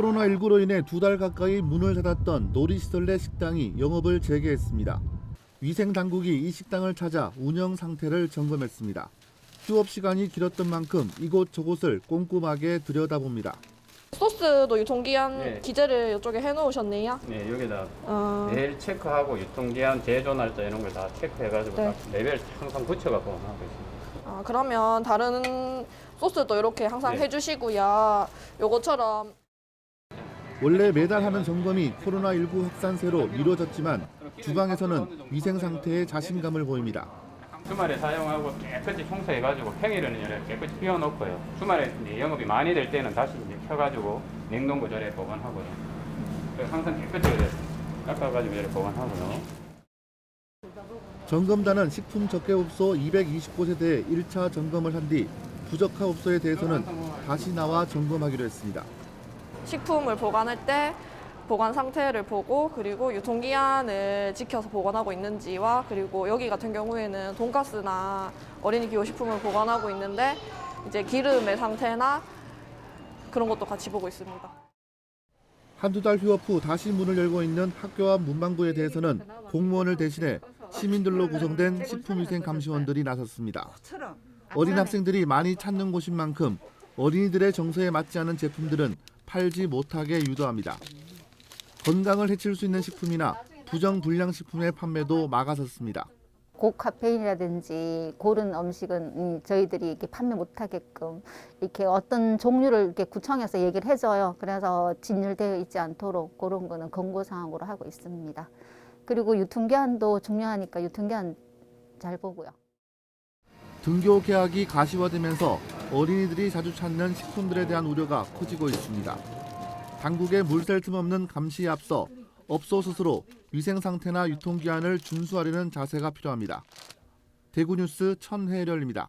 코로나19로 인해 두 달 가까이 문을 닫았던 놀이시설 내 식당이 영업을 재개했습니다. 위생 당국이 이 식당을 찾아 운영 상태를 점검했습니다. 휴업 시간이 길었던 만큼 이곳 저곳을 꼼꼼하게 들여다봅니다. 소스도 유통기한 네. 기재를 이쪽에 해놓으셨네요. 네, 여기다 어, 매일 체크하고 유통기한, 제조 날짜 이런 걸 다 체크해가지고 네. 딱 레벨 항상 붙여갖고 하고 있습니다. 아, 그러면 다른 소스도 이렇게 항상 네. 해주시고요. 요거처럼 원래 매달 하는 점검이 코로나19 확산세로 미뤄졌지만 주방에서는 위생 상태에 자신감을 보입니다. 주말에 사용하고 깨끗이 청소해가지고 평일에는 이렇게 깨끗이 비워놓고요. 주말에 이제 영업이 많이 될 때는 다시 이제 켜가지고 냉동고 절에 보관하고요. 그래서 항상 깨끗이 이렇게 깎아가지고 이렇게 보관하고요. 점검단은 식품 적개업소 220곳에 대해 1차 점검을 한 뒤 부적합 업소에 대해서는 다시 나와 점검하기로 했습니다. 식품을 보관할 때 보관 상태를 보고 그리고 유통기한을 지켜서 보관하고 있는지와 그리고 여기 같은 경우에는 돈가스나 어린이 기호식품을 보관하고 있는데 이제 기름의 상태나 그런 것도 같이 보고 있습니다. 한두 달 휴업 후 다시 문을 열고 있는 학교와 문방구에 대해서는 공무원을 대신해 시민들로 구성된 식품위생 감시원들이 나섰습니다. 어린 학생들이 많이 찾는 곳인 만큼 어린이들의 정서에 맞지 않은 제품들은 팔지 못하게 유도합니다. 건강을 해칠 수 있는 식품이나 부정 불량 식품의 판매도 막아섰습니다. 고카페인이라든지 고른 음식은 음, 저희들이 이렇게 판매 못하게끔 이렇게 어떤 종류를 이렇게 구청에서 얘기를 해줘요. 그래서 진열되어 있지 않도록 그런 거는 권고 사항으로 하고 있습니다. 그리고 유통기한도 중요하니까 유통기한 잘 보고요. 등교 계약이 가시화되면서 어린이들이 자주 찾는 식품들에 대한 우려가 커지고 있습니다. 당국의 물샐 틈 없는 감시에 앞서 업소 스스로 위생 상태나 유통기한을 준수하려는 자세가 필요합니다. 대구뉴스 천혜렬입니다.